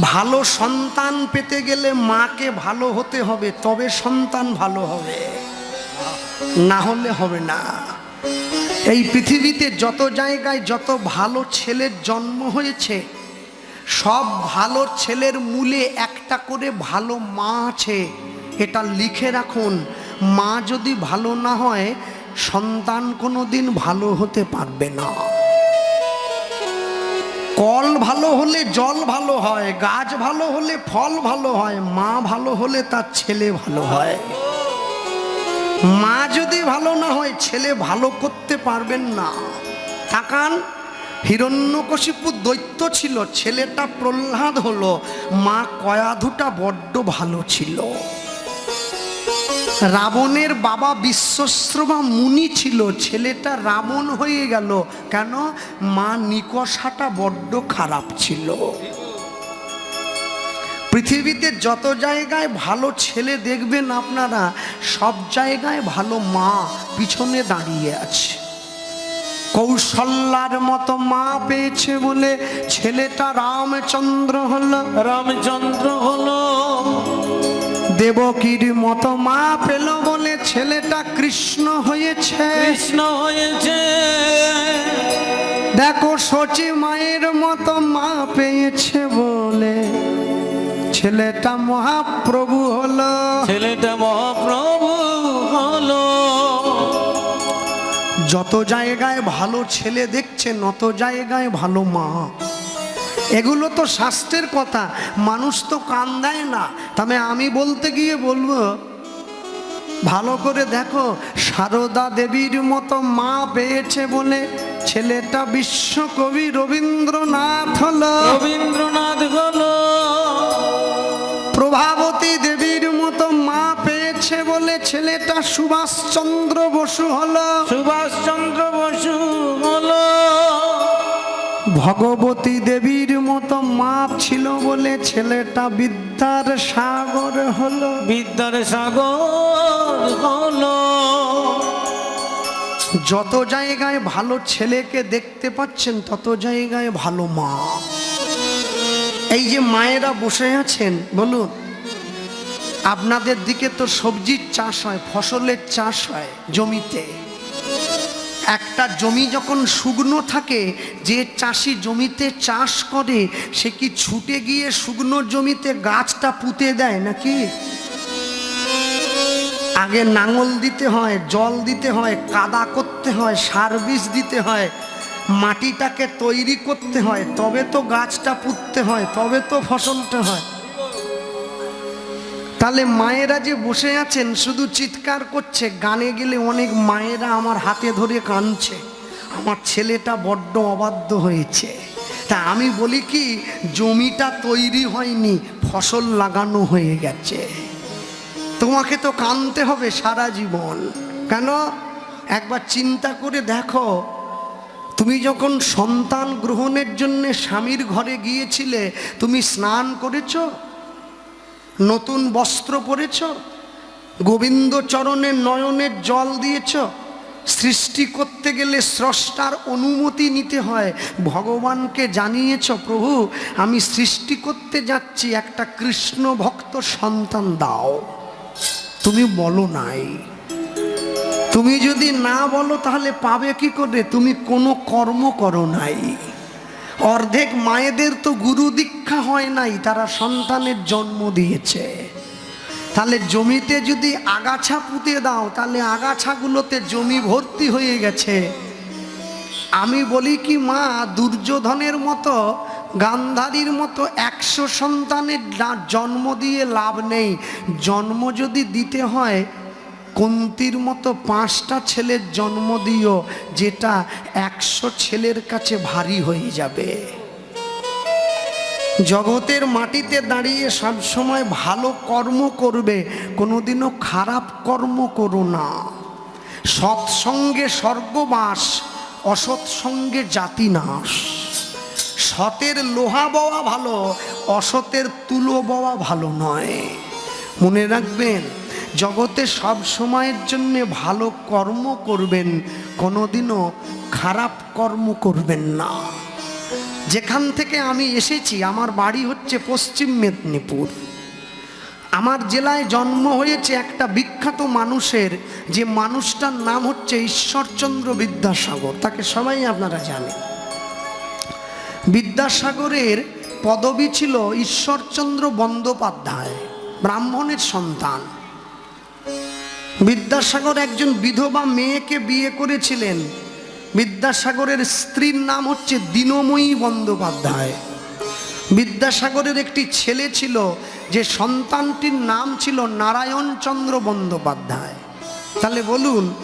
ভালো সন্তান পেতে গেলে মাকে ভালো হতে হবে, তবে সন্তান ভালো হবে। না হলে হবে না। এই পৃথিবীতে যত জায়গায় যত ভালো ছেলের জন্ম হয়েছে, সব ভালো ছেলের মূলে একটা করে ভালো মা আছে। এটা লিখে রাখুন, মা যদি ভালো না হয়, সন্তান কোনো দিন ভালো হতে পারবে না। ভালো হলে জল ভালো হয়, গাছ ভালো হলে ফল ভালো হয়, মা ভালো হলে তার ছেলে ভালো হয়। মা যদি ভালো না হয়, ছেলে ভালো করতে পারবেন না। তাকান, হিরণ্যকশিপু দৈত্য ছিল, ছেলেটা প্রহ্লাদ হলো, মা কয়াধুটা বড্ড ভালো ছিল। রাবণের বাবা বিশ্বশ্রমা মুনি ছিল, ছেলেটা রাবণ হয়ে গেল। কেন? মা নিকষাটা বড্ড খারাপ ছিল। পৃথিবীতে যত জায়গায় ভালো ছেলে দেখবেন আপনারা, সব জায়গায় ভালো মা পিছনে দাঁড়িয়ে আছে। কৌশল্যার মতো মা পেয়েছে বলে ছেলেটা রামচন্দ্র হলো। রামচন্দ্র হলো। দেবকীর মতো মা পেল বলে ছেলেটা কৃষ্ণ হয়েছে। কৃষ্ণ হয়েছে। দেখো সচি মায়ের মতো মা পেয়েছে বলে। ছেলেটা মহাপ্রভু হলো। ছেলেটা মহাপ্রভু হলো। যত জায়গায় ভালো ছেলে দেখছেন অত জায়গায় ভালো মা। এগুলো তো শাস্ত্রের কথা। মানুষ তো কান দেয় না। তবে আমি বলতে গিয়ে বলব ভালো করে দেখো সারদা দেবীর মতো মা পেয়েছে বলে ছেলেটা বিশ্বকবি রবীন্দ্রনাথ হলো। রবীন্দ্রনাথ হলো। প্রভাবতী দেবীর মতো মা পেয়েছে বলে ছেলেটা সুভাষচন্দ্র বসু হলো। সুভাষচন্দ্র ভগবতী দেবীর মতো মা ছিল বলে ছেলেটা বিদ্যার সাগর হলো। বিদ্যার সাগর হলো। যত জায়গায় ভালো ছেলেকে দেখতে পাচ্ছেন তত জায়গায় ভালো মা। এই যে মায়েরা বসে আছেন বলুন আপনাদের দিকে তো সবজির চাষ হয় ফসলের চাষ হয় জমিতে। একটা জমি যখন শুকনো থাকে, যে চাষি জমিতে চাষ করে, সে কি ছুটে গিয়ে শুকনো জমিতে গাছটা পুঁতে দেয় নাকি? আগে নাঙল দিতে হয়, জল দিতে হয়, কাদা করতে হয় সার বীজ দিতে হয়, মাটিটাকে তৈরি করতে হয়, তবে তো গাছটা পুঁততে হয়, তবে তো ফসলটা হয়। তাহলে মায়েরা যে বসে আছেন, শুধু চিৎকার করছে, গানে গেলে অনেক মায়েরা আমার হাতে ধরে কাঁদছে। আমার ছেলেটা বড্ড অবাধ্য হয়েছে। তা আমি বলি কি, জমিটা তৈরি হয়নি, ফসল লাগানো হয়ে গেছে। তোমাকে তো কানতে হবে সারা জীবন। কেন? একবার চিন্তা করে দেখো, তুমি যখন সন্তান গ্রহণের জন্য স্বামীর ঘরে গিয়েছিলে, তুমি স্নান করেছ? নতুন বস্ত্র পরেছ? গোবিন্দ চরণের নয়নের জল দিয়েছ? সৃষ্টি করতে গেলে স্রষ্টার অনুমতি নিতে হয়। ভগবানকে জানিয়েছ, প্রভু, আমি সৃষ্টি করতে যাচ্ছি, একটা কৃষ্ণ ভক্ত সন্তান দাও। তুমি বলো নাই। তুমি যদি না বলো, তাহলে পাবে কি করে? তুমি কোনো কর্ম করো নাই। অর্ধেক মায়েদের তো গুরু দীক্ষা হয় নাই, তারা সন্তানের জন্ম দিয়েছে। তাহলে জমিতে যদি আগাছা পুঁতে দাও, তাহলে আগাছাগুলোতে জমি ভর্তি হয়ে গেছে। আমি বলি কি, মা, দুর্যোধনের মতো, গান্ধারীর মতো একশো সন্তানের জন্ম দিয়ে লাভ নেই। জন্ম যদি দিতে হয় কুন্তির মতো পাঁচটা ছেলের জন্ম দিও, যেটা একশো ছেলের কাছে ভারী হয়ে যাবে। জগতের মাটিতে দাঁড়িয়ে সবসময় ভালো কর্ম করবে, কোনোদিনও খারাপ কর্ম করো না। সৎসঙ্গে স্বর্গবাস, অসৎসঙ্গে জাতি নাশ সতের লোহা বওয়া ভালো, অসতের তুলো বওয়া ভালো নয়। মনে রাখবেন জগতে সব সময়ের জন্য ভালো কর্ম করবেন, কোনোদিনও খারাপ কর্ম করবেন না। যেখান থেকে আমি এসেছি, আমার বাড়ি হচ্ছে পশ্চিম মেদিনীপুর। আমার জেলায় জন্ম হয়েছে একটা বিখ্যাত মানুষের, যে মানুষটার নাম হচ্ছে ঈশ্বরচন্দ্র বিদ্যাসাগর। তাকে সবাই আপনারা জানেন। বিদ্যাসাগরের পদবি ছিল ঈশ্বরচন্দ্র বন্দ্যোপাধ্যায়, ব্রাহ্মণের সন্তান। বিদ্যাসাগর একজন বিধবা মেয়েকে বিয়ে করেছিলেন। বিদ্যাসাগরের স্ত্রীর নাম হচ্ছে দীনময়ী বন্দ্যোপাধ্যায়। বিদ্যাসাগরের একটি ছেলে ছিল যে সন্তানটির নাম ছিল নারায়ণচন্দ্র বন্দ্যোপাধ্যায়। তাহলে বলুন,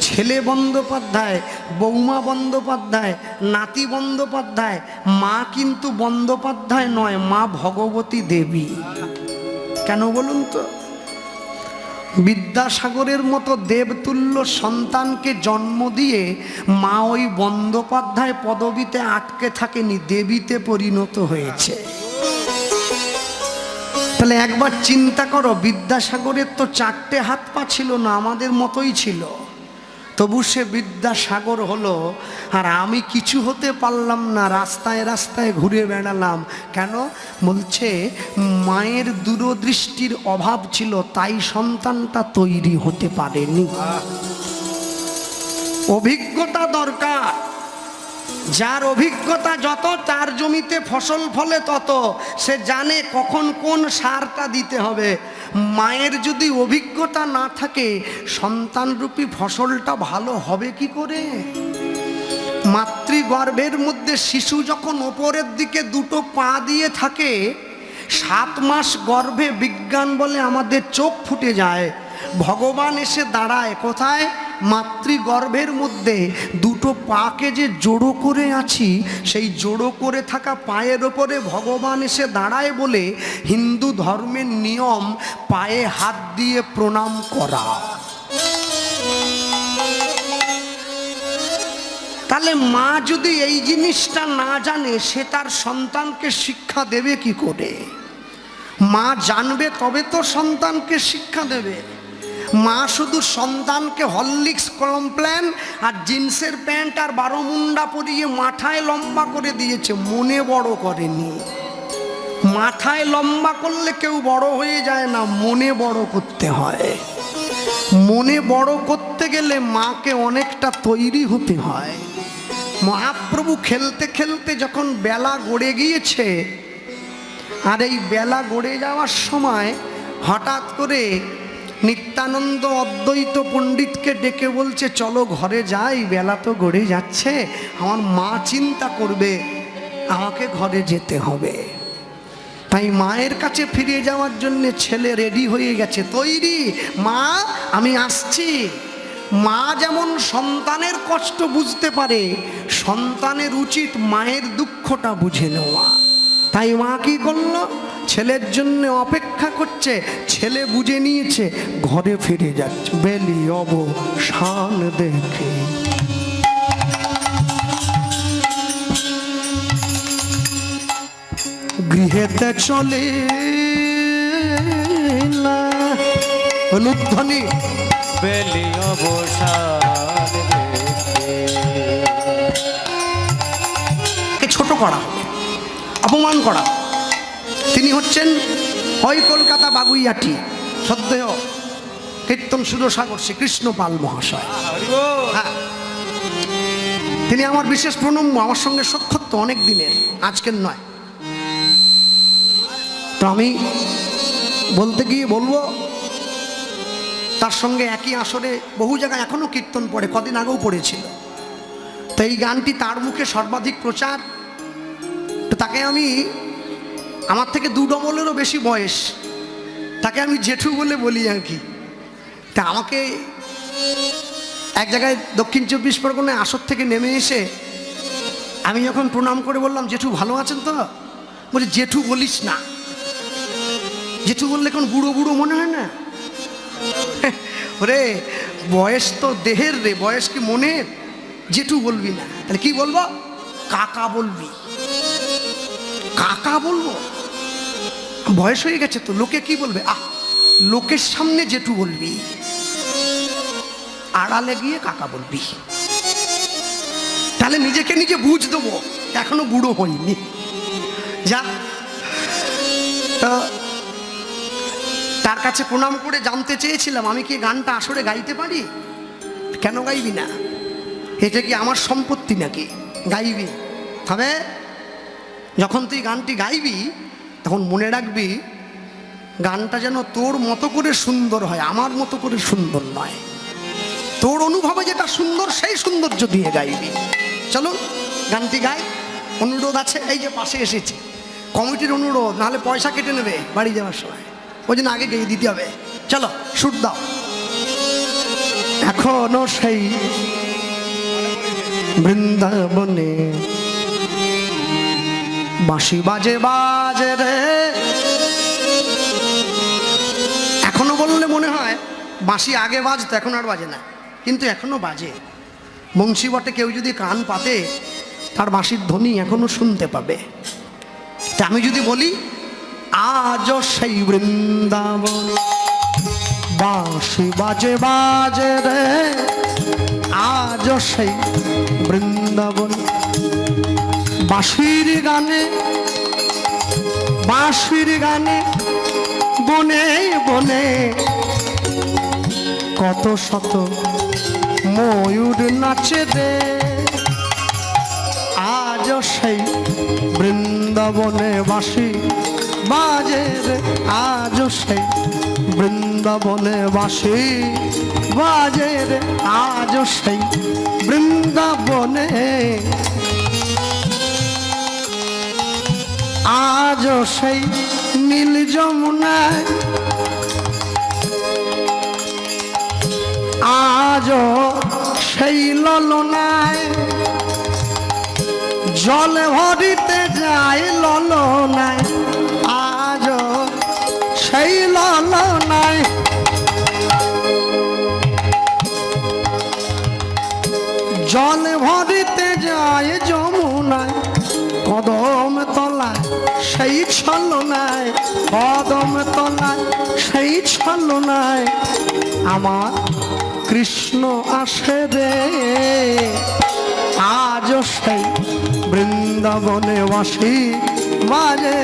ছেলে বন্দ্যোপাধ্যায়, বৌমা বন্দ্যোপাধ্যায়, নাতি বন্দ্যোপাধ্যায়, মা কিন্তু বন্দ্যোপাধ্যায় নয়, মা ভগবতী দেবী। কেন বলুন তো? বিদ্যাসাগরের মতো দেবতুল্য সন্তানকে জন্ম দিয়ে মা ওই বন্দ্যোপাধ্যায় পদবিতে আটকে থাকেনি, দেবীতে পরিণত হয়েছে। তাহলে একবার চিন্তা করো, বিদ্যাসাগরের তো চারটে হাত পা ছিল না, আমাদের মতোই ছিল। তবু সে বিদ্যাসাগর হলো আর আমি কিছু হতে পারলাম না রাস্তায় রাস্তায় ঘুরে বেড়ালাম। কেন? বলছে মায়ের দূরদৃষ্টির অভাব ছিল তাই সন্তানটা তৈরি হতে পারেনি। অভিজ্ঞতা দরকার। যার অভিজ্ঞতা যত, তার জমিতে ফসল ফলে তত। সে জানে কখন কোন সারটা দিতে হবে। মায়ের যদি অভিজ্ঞতা না থাকে, সন্তানরূপী ফসলটা ভালো হবে কি করে? মাতৃগর্ভের মধ্যে শিশু যখন ওপরের দিকে দুটো পা দিয়ে থাকে, সাত মাস গর্ভে বিজ্ঞান বলে আমাদের চোখ ফুটে যায়। ভগবান এসে দাঁড়ায়, কোথায়? মাতৃগর্ভের মধ্যে দুটো পাকে যে জোড়ো করে আছি, সেই জোড়ো করে থাকা পায়ের ওপরে ভগবান এসে দাঁড়ায় বলে হিন্দু ধর্মের নিয়ম, পায়ে হাত দিয়ে প্রণাম করা। তাহলে মা যদি এই জিনিসটা না জানে, সে তার সন্তানকে শিক্ষা দেবে কি করে? মা জানবে, তবে তো সন্তানকে শিক্ষা দেবে। মা শুধু সন্তানকে হরলিক্স কমপ্ল্যান আর জিন্সের প্যান্ট আর বারো মুন্ডা পরিয়ে মাথায় লম্বা করে দিয়েছে, মনে বড় করেনি। মাথায় লম্বা করলে কেউ বড় হয়ে যায় না, মনে বড় করতে হয়। মনে বড় করতে গেলে মাকে অনেকটা তৈরি হতে হয়। মহাপ্রভু খেলতে খেলতে যখন বেলা গড়ে গিয়েছে, আর এই বেলা গড়ে যাওয়ার সময় হঠাৎ করে নিত্যানন্দ অদ্বৈত পণ্ডিতকে ডেকে বলছে, চলো ঘরে যাই, বেলা তো গড়ে যাচ্ছে, আমার মা চিন্তা করবে, আমাকে ঘরে যেতে হবে। তাই মায়ের কাছে ফিরে যাওয়ার জন্য ছেলে রেডি হয়ে গেছে, তৈরি, মা, আমি আসছি। মা যেমন সন্তানের কষ্ট বুঝতে পারে, সন্তানের উচিত মায়ের দুঃখটা বুঝে নেওয়া। তাই মা কি করল? ছেলের জন্য অপেক্ষা করছে ছেলে বুঝে নিয়েছে ঘরে ফিরে যাচ্ছে। বেলি অবসান দেখে। গৃহেতে চলে না। হলুদ ধ্বনি। বেলি অবসান ছোট করা অপমান করা। তিনি হচ্ছেন হয় কলকাতা বাগুইয়াটি সদ্যেহ কীর্তন সুরসাগর শ্রীকৃষ্ণ পাল মহাশয়। হ্যাঁ। তিনি আমার বিশেষ প্রণম্য, আমার সঙ্গে সক্ষত্ব অনেক দিনের, আজকের নয়। তো আমি বলতে গিয়ে বলব, তার সঙ্গে একই আসরে বহু জায়গায় এখনও কীর্তন পড়ে, কদিন আগেও পড়েছিল। তো এই গানটি তার মুখে সর্বাধিক প্রচার তাকে আমি, আমার থেকে দু ডবলেরও বেশি বয়স। তাকে আমি জেঠু বলে বলি আর কি। তা আমাকে এক জায়গায় দক্ষিণ চব্বিশ পরগনায় আসর থেকে নেমে এসে আমি যখন প্রণাম করে বললাম, জেঠু, ভালো আছেন তো? বলছি, জেঠু বলিস না। জেঠু বললে এখন বুড়ো বুড়ো মনে হয় না? ওরে, বয়স তো দেহের রে, বয়স কি মনের? জেঠু বলবি না। তাহলে কি বলব? কাকা বলবি। কাকা বলব? বয়স হয়ে গেছে তো, লোকে কি বলবে? আহ, লোকের সামনে জেঠু বলবি, আড়ালে গিয়ে কাকা বলবি। তাহলে নিজেকে নিজে বুঝ দেবো, এখনও বুড়ো হইনি। যা তার কাছে প্রণাম করে জানতে চেয়েছিলাম, আমি কি গানটা আসরে গাইতে পারি? কেন গাইবি না? এটা কি আমার সম্পত্তি নাকি? গাইবি। তবে যখন তুই গানটি গাইবি, তখন মনে রাখবি, গানটা যেন তোর মতো করে সুন্দর হয়, আমার মতো করে সুন্দর নয়। তোর অনুভবে যেটা সুন্দর, সেই সৌন্দর্য দিয়ে গাইবি। চলো, গানটি গাই। অনুরোধ আছে, এই যে পাশে এসেছি। কমিটির অনুরোধ, নাহলে পয়সা কেটে নেবে বাড়ি যাওয়ার সময়। ওই জন্য আগে গিয়ে দিতে হবে। চলো, শুট দাও। এখনও সেই বৃন্দাবনে বাঁশি বাজে বাজে রে। এখনও বললে মনে হয় বাঁশি আগে বাজতো, এখন আর বাজে না। কিন্তু এখনও বাজে। বংশী বটে, কেউ যদি কান পাতে, তার বাঁশির ধ্বনি এখনও শুনতে পাবে। তা আমি যদি বলি আজ সেই বৃন্দাবন। বাঁশি বাজে বাজে রে। আজ সেই বৃন্দাবন। বাঁশির গানে বাঁশির গানে, বনে বনে কত শত ময়ূর নাচে দে। আজ সেই বৃন্দাবনে বাসি বাজে রে আজও সেই বৃন্দাবনে বাসি বাজে রে আজও সেই বৃন্দাবনে আজও সেই নীল যমুনায়। আজও সেই ললনায়। জলে ভরিতে যায় ললনায়। আজও সেই ললনায়। জল ভরিতে যায় যমুনায়। কদম সেই ছলনায় কদম তলায় সেই ছলনায় আমার কৃষ্ণ আসে রে, আজও সেই বৃন্দাবনে বাসি বাজে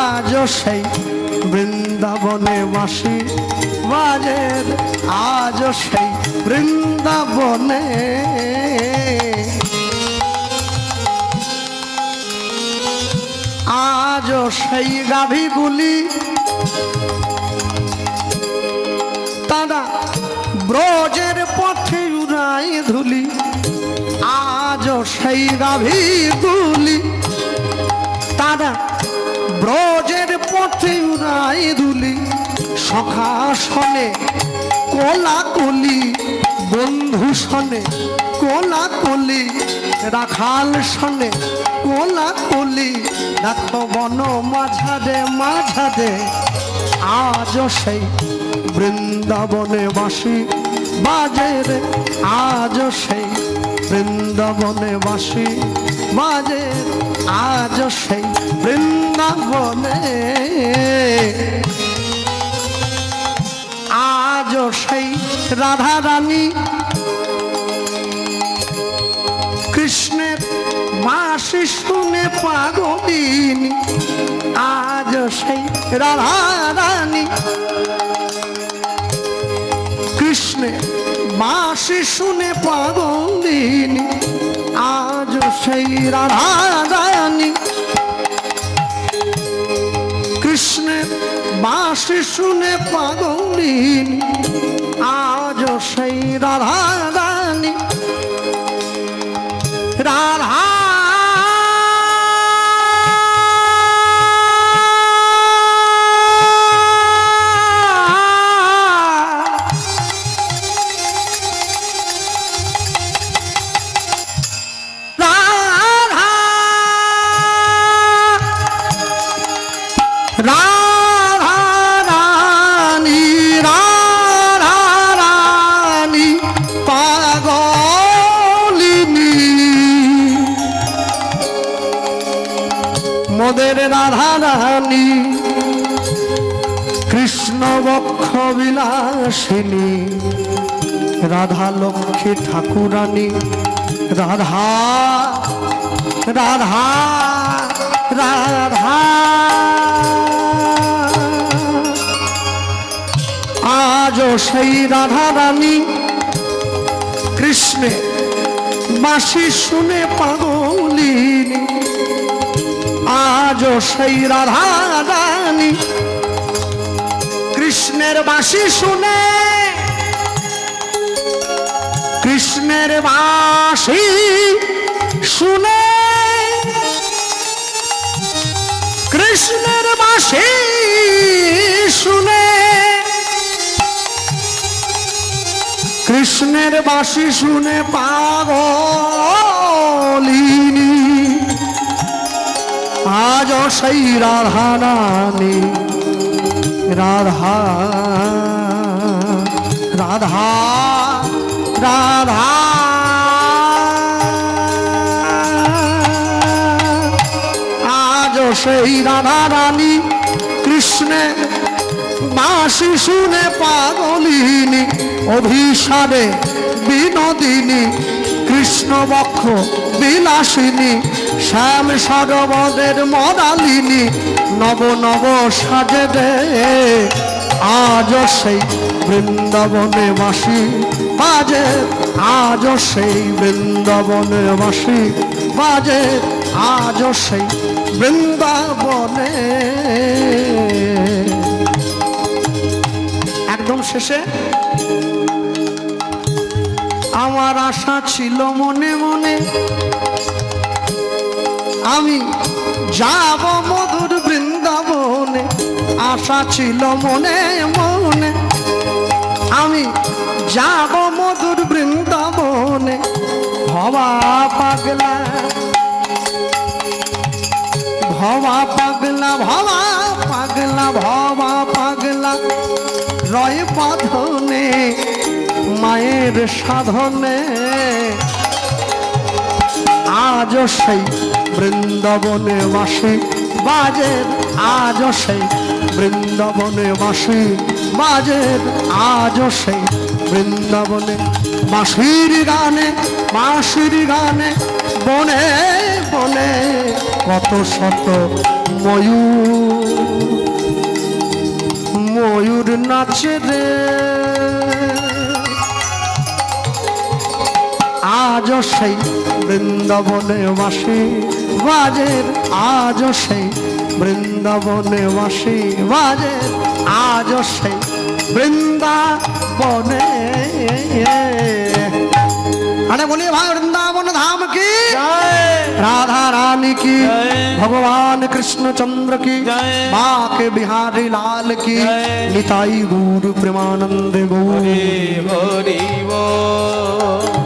আজও সেই বৃন্দাবনে বাসি বাজে আজও সেই বৃন্দাবনে আজও সেই গাভীগুলি তারা ব্রজের পথে উড়াই ধুলি। আজও সেই গাভীগুলি তারা ব্রজের পথে উড়াই ধুলি। সখা শনে কোলা কলি বন্ধু শনে কোলা কলি রাখাল শনে কোলা কলি দেখো বন মাঝারে মাঝারে। আজ সেই বৃন্দাবনে বাসি, বাজে রে, আজও সেই বৃন্দাবনে বাসি, বাজে আজ সেই বৃন্দাবনে। আজ সেই রাধা রানী মাসি শুনে পাগলিনী, আজ সেই রাধা রানী। কৃষ্ণের মাসি শুনে পাগলিনী, আজ সেই রাধা রানী। কৃষ্ণের বাঁশি শুনে পাগলিনী, আজ সেই রানী। রাধা মোদের রাধা রানী কৃষ্ণ বক্ষ বিলাসিনী, রাধা লক্ষ্মী ঠাকুরানী, রাধা রাধা রাধা। আজও সেই রাধা রানী কৃষ্ণে বাঁশি শুনে পাগলিনী আজও সেই রাধা রানী কৃষ্ণের বাঁশি শুনে, কৃষ্ণের বাঁশি শুনে, কৃষ্ণের বাঁশি শুনে, কৃষ্ণের বাঁশি শুনে পাগলিনী আজ সেই রাধা রানী। রাধা রাধা রাধা। আজ সেই রাধা রানী কৃষ্ণের বাঁশি শুনে পাগলিনী অভিসারে বিনোদিনী কৃষ্ণ বক্ষ বিলাসিনী শ্যাম সরবদের মরালিনী নব নব সাজে দে। আজ সেই বৃন্দাবনে বাসি বাজে আজ সেই বৃন্দাবনে বাসি বাজে আজ সেই বৃন্দাবনে। একদম শেষে আমার আশা ছিল মনে মনে আমি যাব মধুর বৃন্দাবনে। আশা ছিল মনে মনে। আমি যাব মধুর বৃন্দাবনে। ভবা পাগলা। ভবা পাগলা ভবা পাগলা ভবা পাগলা। রয় বাঁধনে মায়ের সাধনে। আজ সেই বৃন্দাবনে বাসি বাজের আজ সেই। বৃন্দাবনে বাসি বাজের আজ সেই। বৃন্দাবনে বাঁশির গানে বাঁশির গানে, বনে বনে কত শত ময়ূর। ময়ূর নাচে রে। আজ সেই বৃন্দাবনে বাসি বাজের আজ সেই বৃন্দাবনে বাসি বাজের আজ সেই বৃন্দাবনে আরে বলি ভাই বৃন্দাবন ধাম কি राधा रानी की जय। भगवान कृष्ण चंद्र की जय। माँ के बिहारी लाल की जय। निताई गुरु प्रेमानंद गौर হরি হরি বল